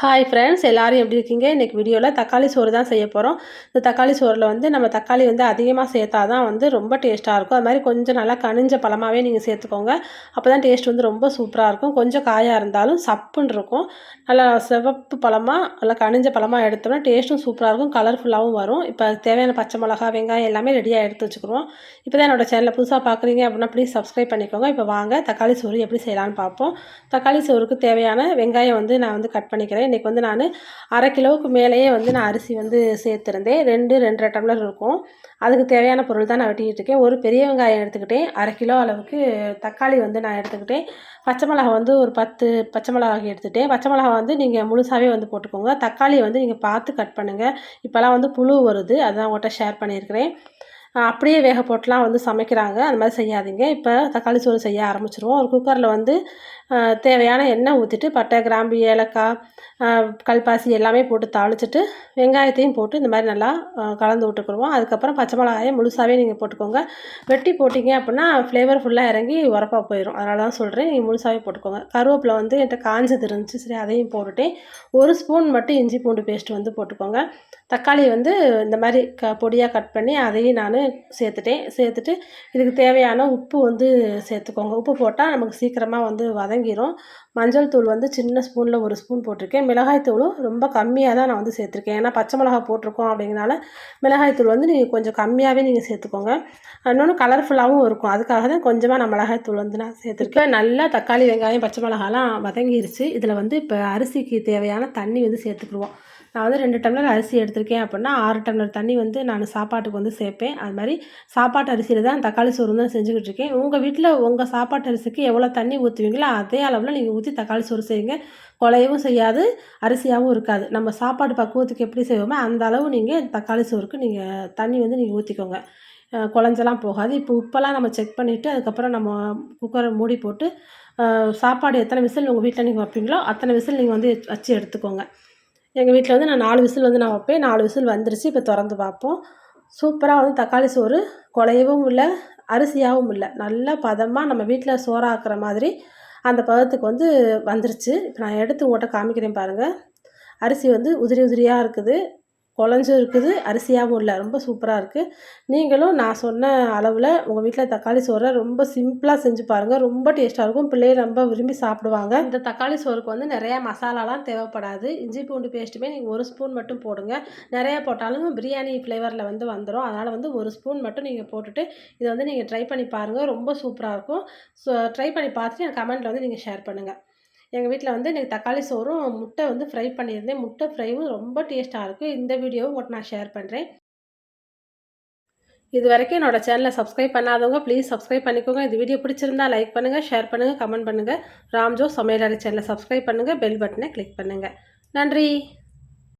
Hi friends எல்லாரும் எப்படி இருக்கீங்க? இன்றைக்கி வீடியோவில் தக்காளி சோறு தான் செய்ய போகிறோம் இந்த தக்காளி சோறில் வந்து நம்ம தக்காளி வந்து அதிகமாக சேர்த்தா தான் வந்து ரொம்ப டேஸ்ட்டாக இருக்கும். அது மாதிரி கொஞ்சம் நல்லா கனிஞ்ச பழமாகவே நீங்கள் சேர்த்துக்கோங்க. அப்போ தான் டேஸ்ட் வந்து ரொம்ப சூப்பராக இருக்கும். கொஞ்சம் காயாக இருந்தாலும் சப்புன்னு இருக்கும். நல்லா சிவப்பு பழமாக நல்லா கனிஞ்ச பழமாக எடுத்தோம்னா டேஸ்ட்டும் சூப்பராக இருக்கும். கலர்ஃபுல்லாகவும் வரும். இப்போ தேவையான பச்சை மிளகா வெங்காயம் எல்லாமே ரெடியாக எடுத்து வச்சுக்கிறோம் இப்போ தான் என்னோடய சேனலை புதுசாக பார்க்குறீங்க அப்படின்னா ப்ளீஸ் சப்ஸ்கிரைப் பண்ணிக்கோங்க. இப்போ வாங்க தக்காளி சோறு எப்படி செய்யலான்னு பார்ப்போம். தக்காளி சோறுக்கு தேவையான வெங்காயம் வந்து நான் வந்து கட் பண்ணிக்கிறேன். இன்றைக்கி வந்து நான் அரை கிலோவுக்கு மேலேயே வந்து நான் அரிசி வந்து சேர்த்துருந்தேன். ரெண்டு ரெண்டரை டம்ளர் இருக்கும். அதுக்கு தேவையான பொருள் தான் நான் வெட்டிக்கிட்டு இருக்கேன். ஒரு பெரிய வெங்காயம் எடுத்துக்கிட்டேன். அரை கிலோ அளவுக்கு தக்காளி வந்து நான் எடுத்துக்கிட்டேன். பச்சை மிளகா வந்து ஒரு பத்து பச்சை மிளகாய் எடுத்துகிட்டேன் பச்சை மிளகா வந்து நீங்கள் முழுசாகவே வந்து போட்டுக்கோங்க. தக்காளியை வந்து நீங்கள் பார்த்து கட் பண்ணுங்கள் இப்போல்லாம் வந்து புழு வருது. அதான் உங்கள்கிட்ட ஷேர் பண்ணியிருக்கிறேன். அப்படியே வேக போட்டுலாம் வந்து சமைக்கிறாங்க. அந்த மாதிரி செய்யாதீங்க. இப்போ தக்காளி சோறு செய்ய ஆரம்பிச்சிருவோம். ஒரு குக்கரில் வந்து தேவையான எண்ணெய் ஊற்றிட்டு பட்டை கிராம்பு ஏலக்காய் கல்பாசி எல்லாமே போட்டு தாளிச்சிட்டு வெங்காயத்தையும் போட்டு இந்த மாதிரி நல்லா கலந்து விட்டுக்குருவோம் அதுக்கப்புறம் பச்சை மிளகாயை முழுசாகவே நீங்கள் போட்டுக்கோங்க. வெட்டி போட்டிங்க அப்படின்னா ஃப்ளேவர் ஃபுல்லாக இறங்கி உரப்பாக போயிடும் அதனால தான் சொல்கிறேன் நீங்கள் முழுசாகவே போட்டுக்கோங்க. கருவேப்பிலை வந்து என்கிட்ட காஞ்சது இருந்துச்சு. சரி அதையும் போட்டுட்டேன். ஒரு ஸ்பூன் மட்டும் இஞ்சி பூண்டு பேஸ்ட் வந்து போட்டுக்கோங்க. தக்காளி வந்து இந்த மாதிரி க பொடியாக கட் பண்ணி அதையும் நான் சேர்த்துட்டேன். சேர்த்துட்டு இதுக்கு தேவையான உப்பு வந்து சேர்த்துக்கோங்க. உப்பு போட்டால் நமக்கு சீக்கிரமாக வந்து வதங்கிடும் மஞ்சள் தூள் வந்து சின்ன ஸ்பூனில் ஒரு ஸ்பூன் போட்டிருக்கேன். மிளகாய் தூளும் ரொம்ப கம்மியாக தான் நான் வந்து சேர்த்துருக்கேன். ஏன்னா பச்சை மிளகா போட்டிருக்கோம் அப்படிங்கிறனால மிளகாய் தூள் வந்து நீங்கள் கொஞ்சம் கம்மியாகவே நீங்கள் சேர்த்துக்கோங்க. இன்னொன்று கலர்ஃபுல்லாகவும் இருக்கும். அதுக்காக தான் கொஞ்சமாக நான் மிளகாய் தூள் வந்து நான் சேர்த்துருக்கேன். நல்லா தக்காளி வெங்காயம் பச்சை மிளகாலாம் வதங்கிருச்சு. இதில் வந்து இப்போ அரிசிக்கு தேவையான தண்ணி வந்து சேர்த்துக்குருவோம் நான் வந்து ரெண்டு டம்ளர் அரிசி எடுத்திருக்கேன் அப்படின்னா ஆறு டம்ளர் தண்ணி வந்து நான் சாப்பாட்டுக்கு வந்து சேர்ப்பேன். அது மாதிரி சாப்பாட்டு அரிசியில் தான் தக்காளி சோறு தான் செஞ்சுக்கிட்டு இருக்கேன். உங்கள் வீட்டில் உங்கள் சாப்பாட்டு அரிசிக்கு எவ்வளோ தண்ணி ஊற்றுவீங்களோ அதே அளவில் நீங்கள் ஊற்றி தக்காளி சோறு செய்யுங்க. குலையவும் செய்யாது அரிசியாகவும் இருக்காது. நம்ம சாப்பாடு பக்குவத்துக்கு எப்படி செய்வோமோ அந்த அளவு நீங்கள் தக்காளி சோறுக்கு நீங்கள் தண்ணி வந்து நீங்கள் ஊற்றிக்கோங்க குழஞ்செல்லாம் போகாது. இப்போ உப்பெல்லாம் நம்ம செக் பண்ணிவிட்டு அதுக்கப்புறம் நம்ம குக்கரை மூடி போட்டு சாப்பாடு எத்தனை விசில் உங்கள் வீட்டில் நீங்கள் வைப்பீங்களோ அத்தனை விசில் நீங்கள் வந்து வச்சு எடுத்துக்கோங்க. எங்கள் வீட்டில் வந்து நான் நாலு விசில் வந்து நான் வைப்பேன். நாலு விசில் வந்துருச்சு. இப்போ திறந்து பார்ப்போம். சூப்பராக வந்து தக்காளி சோறு குலையவும் இல்லை அரிசியாகவும் இல்லை. நல்லா பதமாக நம்ம வீட்டில் சோறாக்குற மாதிரி அந்த பதத்துக்கு வந்து வந்துருச்சு. இப்போ நான் எடுத்து உங்கள்கிட்ட காமிக்கிறேன் பாருங்கள் அரிசி வந்து உதிரி உதிரியாக இருக்குது. குழஞ்சும் இருக்குது அரிசியாகவும் இல்லை. ரொம்ப சூப்பராக இருக்குது நீங்களும் நான் சொன்ன அளவில் உங்கள் வீட்டில் தக்காளி சோறை ரொம்ப சிம்பிளாக செஞ்சு பாருங்கள் ரொம்ப டேஸ்ட்டாக இருக்கும். பிள்ளைகள் ரொம்ப விரும்பி சாப்பிடுவாங்க. இந்த தக்காளி சோறுக்கு வந்து நிறையா மசாலாலாம் தேவைப்படாது. இஞ்சி பூண்டு பேஸ்ட்டுமே நீங்கள் ஒரு ஸ்பூன் மட்டும் போடுங்க. நிறையா போட்டாலும் பிரியாணி ஃப்ளேவரில் வந்து வந்துடும் அதனால் வந்து ஒரு ஸ்பூன் மட்டும் நீங்கள் போட்டுட்டு இதை வந்து நீங்கள் ட்ரை பண்ணி பாருங்கள் ரொம்ப சூப்பராக இருக்கும். ஸோ ட்ரை பண்ணி பார்த்துட்டு எனக்கு கமெண்ட்டில் வந்து நீங்கள் ஷேர் பண்ணுங்கள் எங்கள் வீட்டில் வந்து எனக்கு தக்காளி சோறும் முட்டை வந்து ஃப்ரை பண்ணியிருந்தேன். முட்டை ஃப்ரைவும் ரொம்ப டேஸ்ட்டாக இருக்கும் இந்த வீடியோவும் உங்கள்கிட்ட நான் ஷேர் பண்ணுறேன் இது வரைக்கும் என்னோடய சேனலை சப்ஸ்கிரைப் பண்ணாதவங்க ப்ளீஸ் சப்ஸ்கிரைப் பண்ணிக்கோங்க. இந்த வீடியோ பிடிச்சிருந்தா லைக் பண்ணுங்கள் ஷேர் பண்ணுங்கள் கமெண்ட் பண்ணுங்கள் ராம்ஜோ சமையலறை சேனலை சப்ஸ்கிரைப் பண்ணுங்கள் பெல் பட்டனை கிளிக் பண்ணுங்கள் நன்றி!